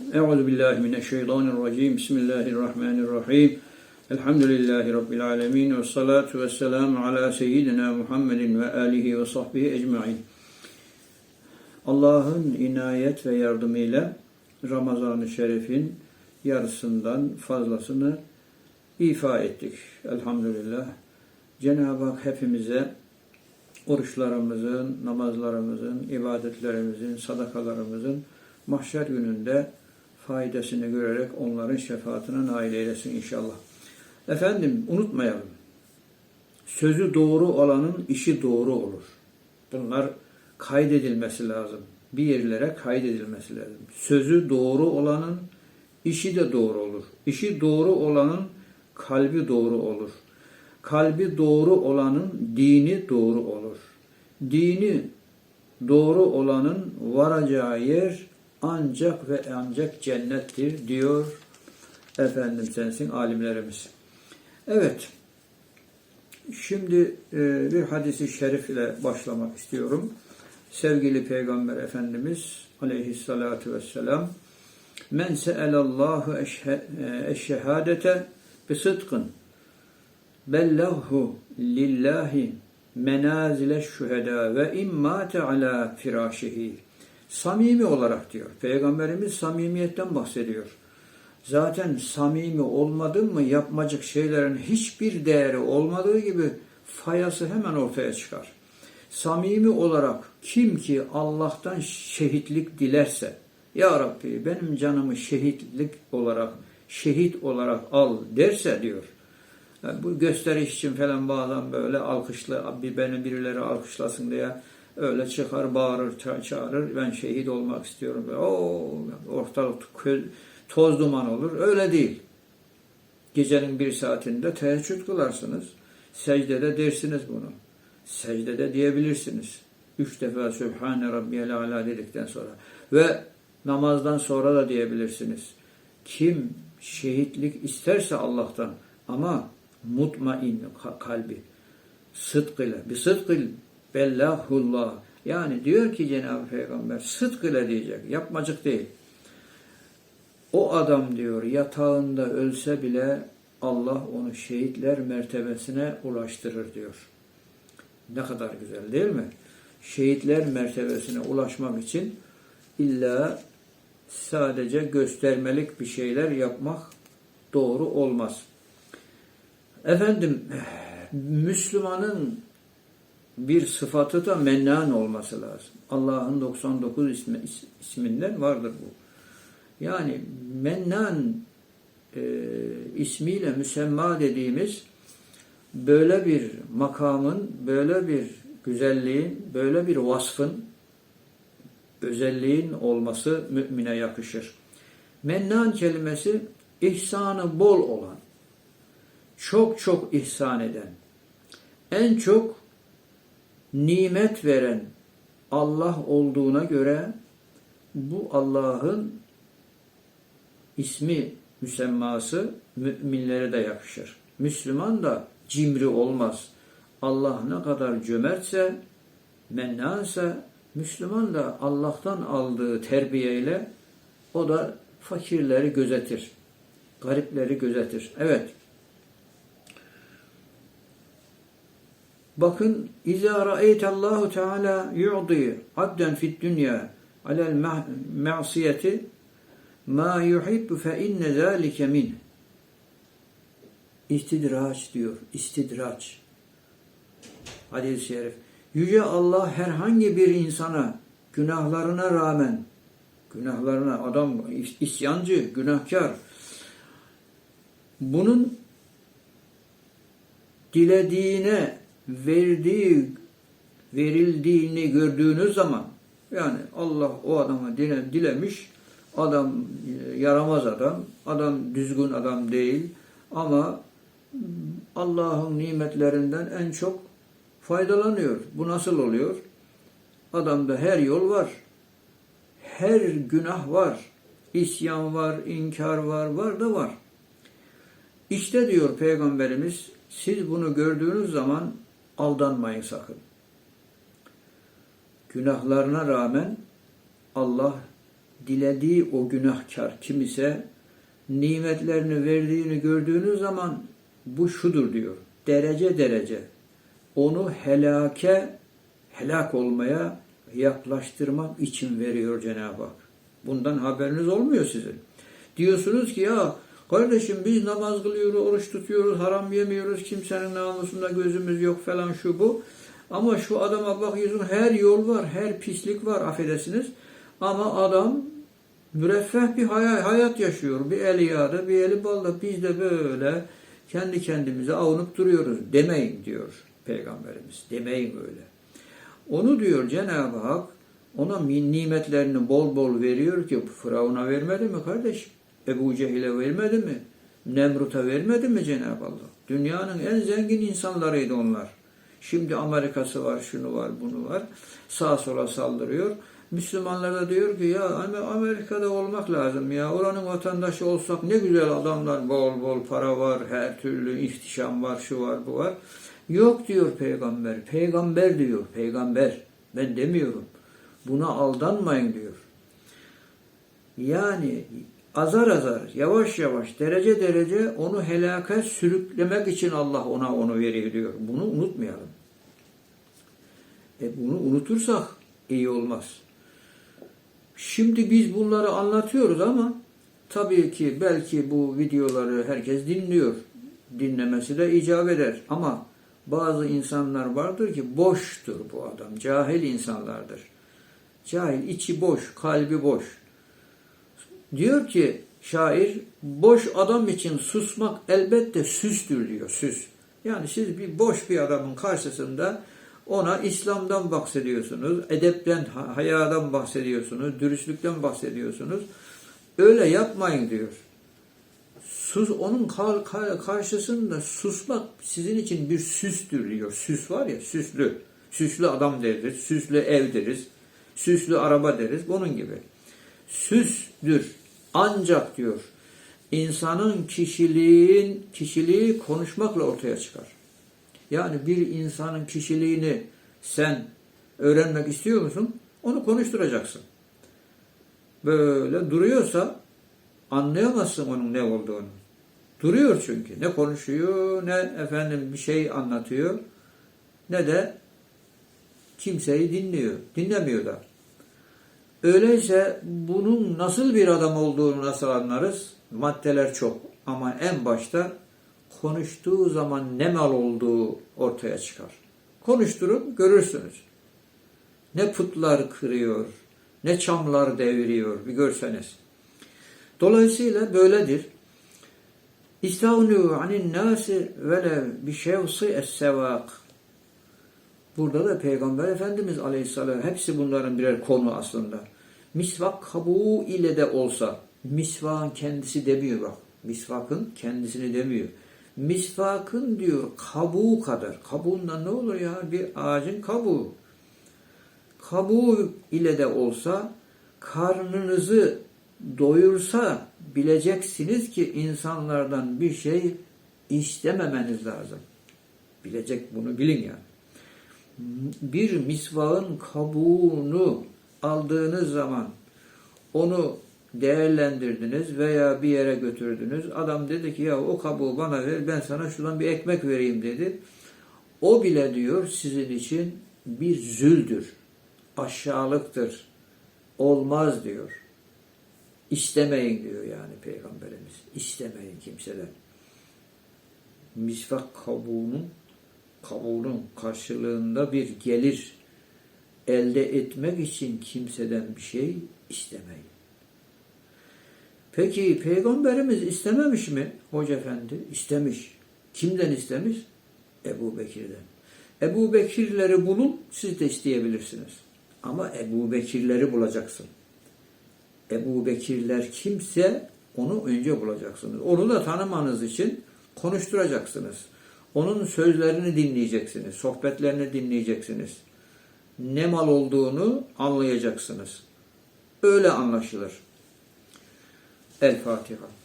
Euzu billahi mineşşeytanirracim. Bismillahirrahmanirrahim. Elhamdülillahi rabbil alamin ve salatu vesselamu ala seyyidina Muhammedin ve alihi ve sahbihi ecmaîn. Allah'ın inayet ve yardımıyla Ramazan-ı Şerif'in yarısından fazlasını ifa ettik. Elhamdülillah. Cenab-ı Hak hepimize oruçlarımızın, namazlarımızın, ibadetlerimizin, sadakalarımızın mahşer gününde faydasını görerek onların şefaatine nail eylesin inşallah. Efendim unutmayalım. Sözü doğru olanın işi doğru olur. Bunlar kaydedilmesi lazım. Bir yerlere kaydedilmesi lazım. Sözü doğru olanın işi de doğru olur. İşi doğru olanın kalbi doğru olur. Kalbi doğru olanın dini doğru olur. Dini doğru olanın varacağı yer ancak ve ancak cennettir diyor efendim sensin alimlerimiz. Evet. Şimdi e, bir hadisi şerif ile başlamak istiyorum. Sevgili Peygamber Efendimiz aleyhissalatu vesselam Men se'elallahu eşşehadete bi sıdkın bellahhu lillahi menazile şüheda ve immate ala firâşihi. Samimi olarak diyor. Peygamberimiz samimiyetten bahsediyor. Zaten samimi olmadın mı yapmacık şeylerin hiçbir değeri olmadığı gibi fayası hemen ortaya çıkar. Samimi olarak kim ki Allah'tan şehitlik dilerse, Ya Rabbi benim canımı şehitlik olarak, şehit olarak al derse diyor. Yani bu gösteriş için falan bazen böyle alkışlı, bir beni birileri alkışlasın diye öyle çıkar, bağırır, çağırır. Ben şehit olmak istiyorum. O ortalık toz duman olur. Öyle değil. Gecenin bir saatinde teheccüd kılarsınız. Secdede dersiniz bunu. Secdede diyebilirsiniz. Üç defa Sübhane Rabbiyel Ala dedikten sonra. Ve namazdan sonra da diyebilirsiniz. Kim şehitlik isterse Allah'tan ama mutmain kalbi sıdk ile bir sıdk ile bellahullah yani diyor ki Cenab-ı Peygamber sıdk ile diyecek yapmacık değil o adam diyor yatağında ölse bile Allah onu şehitler mertebesine ulaştırır diyor. Ne kadar güzel değil mi? Şehitler mertebesine ulaşmak için illa sadece göstermelik bir şeyler yapmak doğru olmaz. Efendim Müslümanın bir sıfatı da mennan olması lazım. Allah'ın 99 ismi, isminden vardır bu. Yani mennan e, ismiyle müsemma dediğimiz böyle bir makamın, böyle bir güzelliğin, böyle bir vasfın, özelliğin olması mümine yakışır. Mennan kelimesi ihsanı bol olan, çok çok ihsan eden, en çok nimet veren Allah olduğuna göre bu Allah'ın ismi müsemması müminlere de yakışır. Müslüman da cimri olmaz. Allah ne kadar cömertse, mennanse, Müslüman da Allah'tan aldığı terbiyeyle o da fakirleri gözetir. Garipleri gözetir. Evet. Bakın İzâ ra'eytallahu Teala yu'di abden fid dünya alel ma'siyeti ma yuhibbu fe inne zâlike min. İstidraç diyor. İstidraç. Hadis-i şerif. Yüce Allah herhangi bir insana günahlarına rağmen günahlarına adam isyancı, günahkar bunun dilediğine verdiği verildiğini gördüğünüz zaman yani Allah o adama dile, dilemiş adam e, yaramaz adam adam düzgün adam değil ama Allah'ın nimetlerinden en çok faydalanıyor. Bu nasıl oluyor? Adamda her yol var. Her günah var. İsyan var, inkar var, var da var. İşte diyor Peygamberimiz siz bunu gördüğünüz zaman aldanmayın sakın. Günahlarına rağmen Allah dilediği o günahkar kim ise nimetlerini verdiğini gördüğünüz zaman bu şudur diyor. Derece derece onu helake helak olmaya yaklaştırmak için veriyor Cenab-ı Hak. Bundan haberiniz olmuyor sizin. Diyorsunuz ki ya kardeşim biz namaz kılıyoruz, oruç tutuyoruz, haram yemiyoruz, kimsenin namusunda gözümüz yok falan şu bu. Ama şu adama bakıyorsun her yol var, her pislik var affedersiniz. Ama adam müreffeh bir hay- hayat yaşıyor. Bir eli yağda, bir eli balda. Biz de böyle kendi kendimize avunup duruyoruz. Demeyin diyor Peygamberimiz. Demeyin öyle. Onu diyor Cenab-ı Hak ona nimetlerini bol bol veriyor ki Firavun'a vermedi mi kardeşim? Ebu Cehil'e vermedi mi? Nemrut'a vermedi mi Cenab-ı Allah? Dünyanın en zengin insanlarıydı onlar. Şimdi Amerika'sı var, şunu var, bunu var. Sağa sola saldırıyor. Müslümanlar da diyor ki ya Am- Amerika'da olmak lazım ya. Oranın vatandaşı olsak ne güzel adamlar, bol bol para var, her türlü ihtişam var, şu var, bu var. Yok diyor peygamber. Peygamber diyor, peygamber. Ben demiyorum. Buna aldanmayın diyor. Yani azar azar, yavaş yavaş, derece derece onu helaka sürüklemek için Allah ona onu veriyor. Bunu unutmayalım. E bunu unutursak iyi olmaz. Şimdi biz bunları anlatıyoruz ama tabii ki belki bu videoları herkes dinliyor. Dinlemesi de icap eder. Ama bazı insanlar vardır ki boştur bu adam. Cahil insanlardır. Cahil, içi boş, kalbi boş. Diyor ki şair, boş adam için susmak elbette süstür diyor, süs. Yani siz bir boş bir adamın karşısında ona İslam'dan bahsediyorsunuz, edepten, ha- hayadan bahsediyorsunuz, dürüstlükten bahsediyorsunuz. Öyle yapmayın diyor. Sus, onun kar- kar- karşısında susmak sizin için bir süstür diyor. Süs var ya, süslü. Süslü adam deriz, süslü ev deriz, süslü araba deriz, bunun gibi. Süsdür. Ancak diyor, insanın kişiliğin, kişiliği konuşmakla ortaya çıkar. Yani bir insanın kişiliğini sen öğrenmek istiyor musun? Onu konuşturacaksın. Böyle duruyorsa anlayamazsın onun ne olduğunu. Duruyor çünkü. Ne konuşuyor, ne efendim bir şey anlatıyor, ne de kimseyi dinliyor. Dinlemiyor da. Öyleyse bunun nasıl bir adam olduğunu nasıl anlarız? Maddeler çok ama en başta konuştuğu zaman ne mal olduğu ortaya çıkar. Konuşturun görürsünüz. Ne putlar kırıyor, ne çamlar deviriyor bir görseniz. Dolayısıyla böyledir. İstavnu anin nasi velev bi şevsi es-sevak. Burada da Peygamber Efendimiz Aleyhisselam hepsi bunların birer konu aslında. Misvak kabuğu ile de olsa misvakın kendisi demiyor bak. Misvakın kendisini demiyor. Misvakın diyor kabuğu kadar. Kabuğundan ne olur ya? Bir ağacın kabuğu. Kabuğu ile de olsa karnınızı doyursa bileceksiniz ki insanlardan bir şey istememeniz lazım. Bilecek bunu bilin yani bir misvağın kabuğunu aldığınız zaman onu değerlendirdiniz veya bir yere götürdünüz. Adam dedi ki ya o kabuğu bana ver ben sana şuradan bir ekmek vereyim dedi. O bile diyor sizin için bir züldür, aşağılıktır, olmaz diyor. İstemeyin diyor yani Peygamberimiz. İstemeyin kimseden. Misvak kabuğunun kabuğunun karşılığında bir gelir elde etmek için kimseden bir şey istemeyin. Peki Peygamberimiz istememiş mi Hoca Efendi? İstemiş. Kimden istemiş? Ebu Bekir'den. Ebu Bekirleri bulun siz de isteyebilirsiniz. Ama Ebu Bekirleri bulacaksın. Ebu Bekirler kimse onu önce bulacaksınız. Onu da tanımanız için konuşturacaksınız. Onun sözlerini dinleyeceksiniz, sohbetlerini dinleyeceksiniz. Ne mal olduğunu anlayacaksınız. Öyle anlaşılır. El Fatiha.